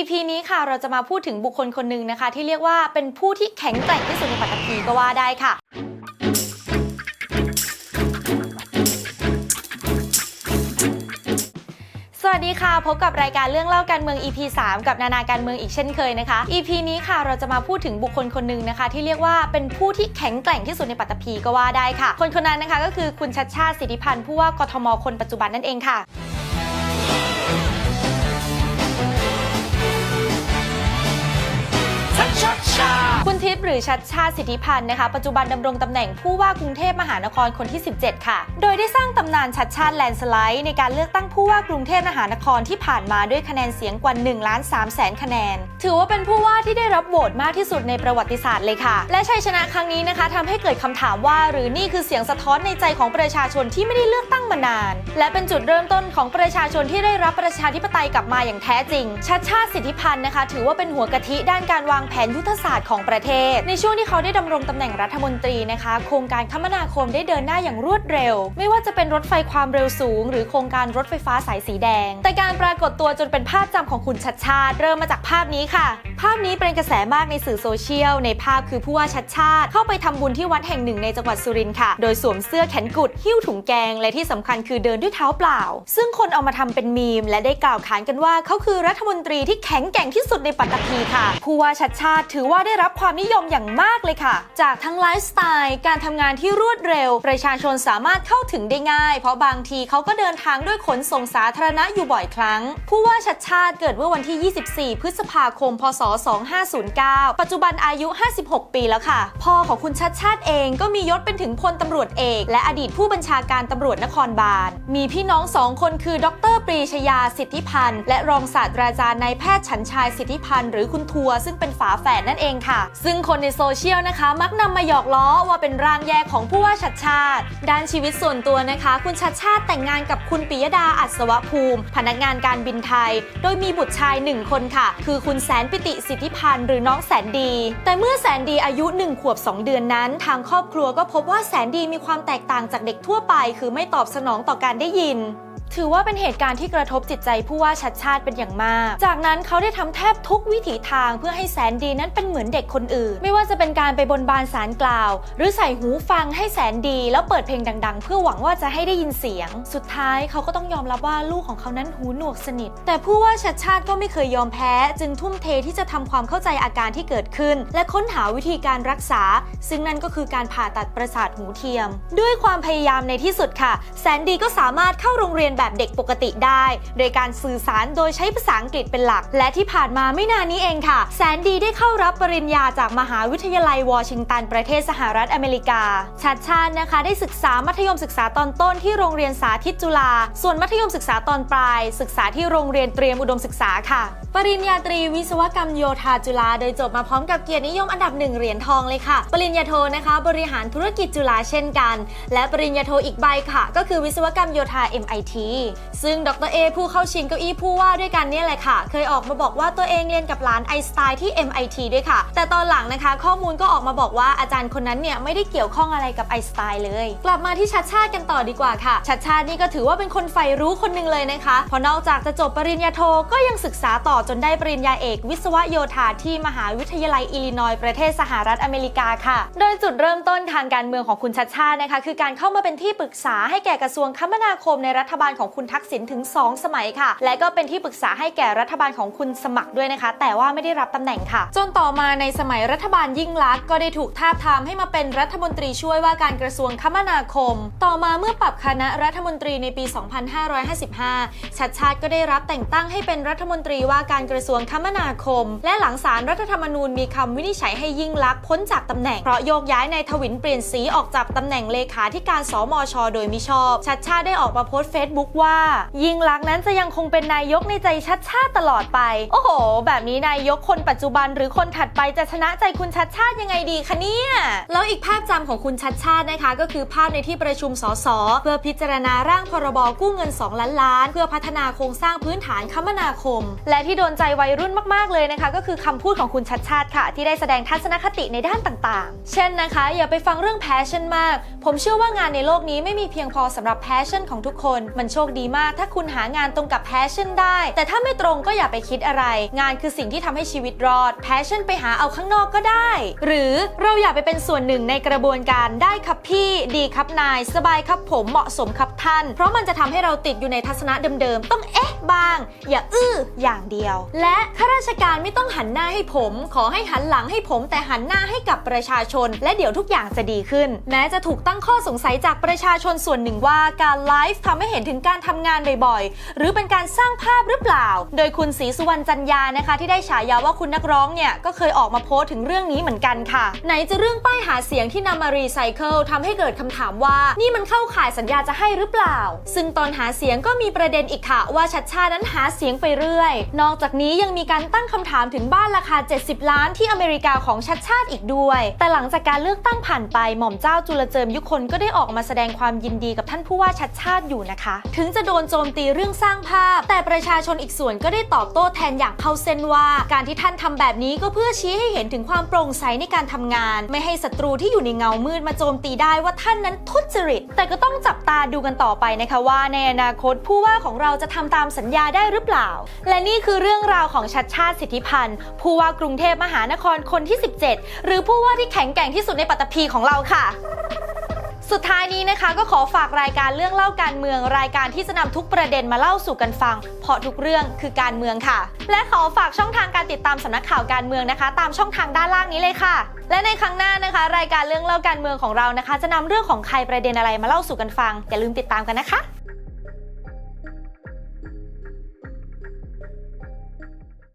EP นี้ค่ะเราจะมาพูดถึงบุคคลคนหนึ่งนะคะ ที่เรียกว่าเป็นผู้ที่แข็งแกร่งที่สุดในปัตตภีก็ว่าได้ค่ะสวัสดีค่ะ พบกับรายการเรื่องเล่าการเมือง EP 3 กับนานาการเมืองอีกเช่นเคยนะคะ EP นี้ค่ะเราจะมาพูดถึงบุคคลคนหนึ่งนะคะ ที่เรียกว่าเป็นผู้ที่แข็งแกร่งที่สุดในปัตตภีก็ว่าได้ค่ะ คนคนนั้นนะคะก็คือคุณชัดชาติสิทธิพันธ์ผู้ว่ากทมคนปัจจุบันนั่นเองค่ะ คุณทิพย์หรือชัดชาติสิทธิพันธ์นะคะ ปัจจุบันดำรงตำแหน่งผู้ว่ากรุงเทพมหานครคนที่ 17 ค่ะ โดยได้สร้างตำนานชัดชาติแลนสไลด์ในการเลือกตั้งผู้ว่ากรุงเทพมหานครที่ผ่านมาด้วยคะแนนเสียงกว่า1ล้าน3แสนคะแนน ถือว่าเป็นผู้ว่าที่ได้รับโหวตมากที่สุดในประวัติศาสตร์เลยค่ะ และชัยชนะครั้งนี้นะคะทำให้เกิดคำถามว่า หรือนี่คือเสียงสะท้อนในใจของประชาชนที่ไม่ได้เลือกตั้งมานาน และเป็นจุดเริ่มต้นของประชาชนที่ได้รับประชาธิปไตยกลับมาอย่างแท้จริง ชัดชาติสิทธิพันธ์นะคะ ถือว่าเป็นหัวกะทิด้านการวางแผนยุทธศาสตร์ของประเทศ ในช่วงที่เขาได้ดำรงตำแหน่งรัฐมนตรีนะคะ โครงการคมนาคมได้เดินหน้าอย่างรวดเร็ว ไม่ว่าจะเป็นรถไฟความเร็วสูง หรือโครงการรถไฟฟ้าสายสีแดง แต่การปรากฏตัวจนเป็นภาพจำของคุณชัดชาติ เริ่มมาจากภาพนี้ค่ะ ภาพนี้เป็นกระแสมากในสื่อโซเชียล ในภาพคือผู้ว่าชัดชาติ เข้าไปทำบุญที่วัดแห่งหนึ่งในจังหวัดสุรินทร์ค่ะ โดยสวมเสื้อแขนกุด หิ้วถุงแกง และที่สำคัญคือเดินด้วยเท้าเปล่า ซึ่งคนเอามาทำเป็นมีม และได้กล่าวขานกันว่าเขาคือรัฐมนตรีที่แข็งแกร่งที่สุดในปัตตภีค่ะ ผู้ว่าชัดชาติถือว่าได้รับความนิยมอย่างมากเลยค่ะ จากทั้งไลฟ์สไตล์ การทำงานที่รวดเร็ว ประชาชนสามารถเข้าถึงได้ง่าย เพราะบางทีเขาก็เดินทางด้วยขนส่งสาธารณะอยู่บ่อยครั้ง ผู้ว่าชัดชาติเกิดเมื่อวันที่ 24 พฤษภาคม พศ2509 ปัจจุบันอายุ 56 ปีแล้วค่ะ พ่อของคุณชัดชาติเองก็มียศเป็นถึงพลตำรวจเอก และอดีตผู้บัญชาการตำรวจนครบาล มีพี่น้องสองคนคือ ดรปรีชยาสิทธิพันธ์และรองศาสตราจารย์นายแพทย์ฉันชายสิทธิพันธ์หรือคุณทัวซึ่งเป็นฝาแฝดนั่นเองค่ะ ซึ่งคนในโซเชียลนะคะ มักนำมาหยอกล้อว่าเป็นร่างแยกของผู้ว่าชัดชาติ ด้านชีวิตส่วนตัวนะคะ คุณชัดชาติแต่งงานกับคุณปิยดาอัศวภูมิ พนักงานการบินไทย โดยมีบุตรชายหนึ่งคนค่ะ คือคุณแสนปิติสิทธิพันธ์หรือน้องแสนดี แต่เมื่อแสนดีอายุ 1 ขวบ 2 เดือนนั้น ทางครอบครัวก็พบว่าแสนดีมีความแตกต่างจากเด็กทั่วไป คือไม่ตอบสนองต่อการได้ยิน ถือว่าเป็นเหตุการณ์ที่กระทบจิตใจผู้ว่าชัดชาติเป็นอย่างมาก จากนั้นเขาได้ทำแทบทุกวิถีทางเพื่อให้แสนดีนั้นเป็นเหมือนเด็กคนอื่น ไม่ว่าจะเป็นการไปบนบานสารกล่าว หรือใส่หูฟังให้แสนดี แล้วเปิดเพลงดัง ๆ เพื่อหวังว่าจะให้ได้ยินเสียง สุดท้ายเขาก็ต้องยอมรับว่าลูกของเขานั้นหูหนวกสนิท แต่ผู้ว่าชัดชาติก็ไม่เคยยอมแพ้ จึงทุ่มเทที่จะทำความเข้าใจอาการที่เกิดขึ้น และค้นหาวิธีการรักษา ซึ่งนั่นก็คือการผ่าตัดประสาทหูเทียม ด้วยความพยายามในที่สุดค่ะ แสนดีก็สามารถเข้าโรงเรียนแบบเด็กปกติได้ โดยการสื่อสารโดยใช้ภาษาอังกฤษเป็นหลัก และที่ผ่านมาไม่นานนี้เองค่ะ แสนดีได้เข้ารับปริญญาจากมหาวิทยาลัยวอชิงตันประเทศสหรัฐอเมริกาชัดชาตินะคะได้ศึกษามัธยมศึกษาตอนต้นที่โรงเรียนสาธิตจุฬาส่วนมัธยมศึกษาตอนปลาย ศึกษาที่โรงเรียนเตรียมอุดมศึกษาค่ะ ปริญญาตรีวิศวกรรมโยธาจุฬาโดยจบมาพร้อมกับเกียรตินิยมอันดับหนึ่งเหรียญทองเลยค่ะ ปริญญาโทนะคะ บริหารธุรกิจจุฬาเช่นกัน และปริญญาโทอีกใบค่ะ ก็คือวิศวกรรมโยธา MIT ซึ่งดรเอผู้เข้าชิงเก้าอี้ผู้ว่าด้วยกันเนี่ยแหละค่ะ เคยออกมาบอกว่าตัวเองเรียนกับหลานไอสไตน์ที่ MIT ด้วยค่ะ แต่ตอนหลังนะคะ ข้อมูลก็ออกมาบอกว่าอาจารย์คนนั้นเนี่ยไม่ได้เกี่ยวข้องอะไรกับไอสไตน์เลย กลับมาที่ชัดชาติกันต่อดีกว่าค่ะ ชัดชาตินี่ก็ถือว่าเป็นคนใฝ่รู้คนหนึ่งเลยนะคะเพราะนอกจากจะจบปริญญาโทก็ยังศึกษาต่อจนได้ปริญญาเอกวิศวโยธาที่มหาวิทยาลัยอิลลินอยส์ประเทศสหรัฐอเมริกาค่ะ โดยจุดเริ่มต้นทางการเมืองของคุณชัดชาตินะคะ คือการเข้ามาเป็นที่ปรึกษาให้แก่กระทรวงคมนาคมในรัฐบาลของคุณทักษิณถึง 2 สมัยค่ะ และก็เป็นที่ปรึกษาให้แก่รัฐบาลของคุณสมัครด้วยนะคะ แต่ว่าไม่ได้รับตำแหน่งค่ะ จนต่อมาในสมัยรัฐบาลยิ่งลักษณ์ก็ได้ถูกทาบทามให้มาเป็นรัฐมนตรีช่วยว่าการกระทรวงคมนาคม ต่อมาเมื่อปรับคณะรัฐมนตรีในปี 2555 ชัดชาติก็ได้รับแต่งตั้งให้เป็นรัฐมนตรีว่าการกระทรวงคมนาคม และหลังศาลรัฐธรรมนูญมีคำวินิจฉัยให้ยิ่งลักษณ์พ้นจากตำแหน่งเพราะโยกย้ายในทวินเปลี่ยนสีออกจากตำแหน่งเลขาธิการสมช โดยมิชอบ ชัดชาติได้ออกมาโพสต์เฟซบุ๊กว่า ยิ่งลักษณ์นั้นจะยังคงเป็นนายกในใจชัดชาติตลอดไป โอ้โห แบบนี้นายกคนปัจจุบันหรือคนถัดไปจะชนะใจคุณชัดชาติยังไงดีคะเนี่ย แล้วอีกภาพจำของคุณชัดชาตินะคะ ก็คือภาพในที่ประชุมสสเพื่อพิจารณาร่างพรบกู้เงิน 2 ล้านล้าน เพื่อพัฒนาโครงสร้างพื้นฐานคมนาคม และที่โดนใจวัยรุ่นมาก ๆ เลยนะคะ ก็คือคำพูดของคุณชัดชาติค่ะ ที่ได้แสดงทัศนคติในด้านต่างๆ เช่นนะคะ อย่าไปฟังเรื่อง passion มาก ผมเชื่อว่างานในโลกนี้ไม่มีเพียงพอสำหรับ passion ของทุกคนมันโชคดีมาก ถ้าคุณหางานตรงกับ passion ได้ แต่ถ้าไม่ตรงก็อย่าไปคิดอะไร งานคือสิ่งที่ทำให้ชีวิตรอด passion ไปหาเอาข้างนอกก็ได้ หรือเราอย่าไปเป็นส่วนหนึ่งในกระบวนการได้ครับพี่ดีครับนาย สบายครับผมเหมาะสมครับท่าน เพราะมันจะทำให้เราติดอยู่ในทัศนะเดิมๆต้องเอ๊ะบ้าง อย่าอื้ออย่างเดียว และข้าราชการไม่ต้องหันหน้าให้ผม ขอให้หันหลังให้ผม แต่หันหน้าให้กับประชาชน และเดี๋ยวทุกอย่างจะดีขึ้น แม้จะถูกตั้งข้อสงสัยจากประชาชนส่วนหนึ่งว่าการไลฟ์ทำให้เห็นถึงการทำงานบ่อยๆ หรือเป็นการสร้างภาพหรือเปล่า โดยคุณศรีสุวรรณจันยานะคะ ที่ได้ฉายาว่าคุณนักร้องเนี่ยก็เคยออกมาโพสต์ถึงเรื่องนี้เหมือนกันค่ะ ไหนจะเรื่องป้ายหาเสียงที่นำมารีไซเคิลทำให้เกิดคำถามว่า นี่มันเข้าข่ายสัญญาจะให้หรือเปล่า ซึ่งตอนหาเสียงก็มีประเด็นอีกค่ะว่าชัดชาตินั้นหาเสียงไปเรื่อย นอกจากนี้ยังมีการตั้งคำถามถึงบ้านราคา 70 ล้านที่อเมริกาของชัดชาติอีกด้วย แต่หลังจากการเลือกตั้งผ่านไปหม่อมเจ้าจุลเจิมยุคนก็ได้ออกมาแสดงความยินดีกับท่านผู้ว่าชัดชาติอยู่นะคะถึงจะโดนโจมตีเรื่องสร้างภาพ แต่ประชาชนอีกส่วนก็ได้ตอบโต้แทนอย่างเข้าเส้นว่า การที่ท่านทำแบบนี้ก็เพื่อชี้ให้เห็นถึงความโปร่งใสในการทำงาน ไม่ให้ศัตรูที่อยู่ในเงามืดมาโจมตีได้ว่าท่านนั้นทุจริต แต่ก็ต้องจับตาดูกันต่อไปนะคะว่าในอนาคตผู้ว่าของเราจะทำตามสัญญาได้หรือเปล่า และนี่คือเรื่องราวของชัดชาติสิทธิพันธ์ผู้ว่ากรุงเทพมหานครคนที่ 17 หรือผู้ว่าที่แข็งแกร่งที่สุดในปัตตภีของเราค่ะ สุดท้ายนี้นะคะก็ขอฝากรายการเรื่องเล่าการเมืองรายการที่จะนำทุกประเด็นมาเล่าสู่กันฟัง เพราะทุกเรื่องคือการเมืองค่ะ และขอฝากช่องทางการติดตามสำนักข่าวการเมืองนะคะ ตามช่องทางด้านล่างนี้เลยค่ะ และในครั้งหน้านะคะ รายการเรื่องเล่าการเมืองของเรานะคะ จะนำเรื่องของใครประเด็นอะไรมาเล่าสู่กันฟังอย่าลืมติดตามกันนะคะ